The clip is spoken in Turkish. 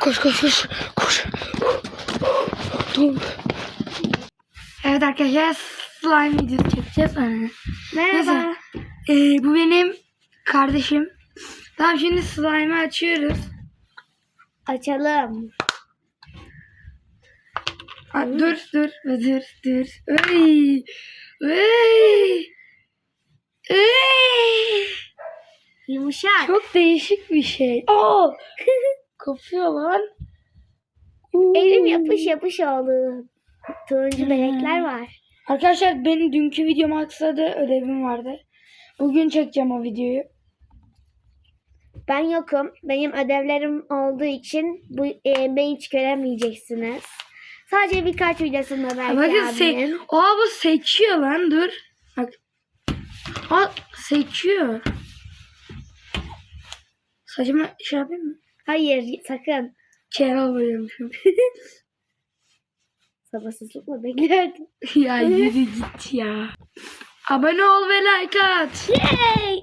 Koş koş koş. Koş. Dur. Evet arkadaşlar slime videosu çekeceğiz. Merhaba. Ee, bu benim kardeşim. Tamam şimdi slime'ı açıyoruz. Açalım. Ha, dur dur dur dur. Ay. Ay. Ay. Yumuşak. Çok değişik bir şey. Aa! Kopuyor lan. Elim yapış yapış oldu. Turuncu benekler var. Arkadaşlar benim dünkü videom aksadı. Ödevim vardı. Bugün çekeceğim o videoyu. Ben yokum. Benim ödevlerim olduğu için bu e, beni hiç göremeyeceksiniz. Sadece birkaç videosunda belki Bakın se abimin. Aa bu seçiyor lan dur. Bak. Aa seçiyor. Saçımı şey yapayım mı? Hayır sakın. Keral boyamışım. Sabırsızlıkla beklerdim. ya yürü git ya. Abone ol ve like at. Yay!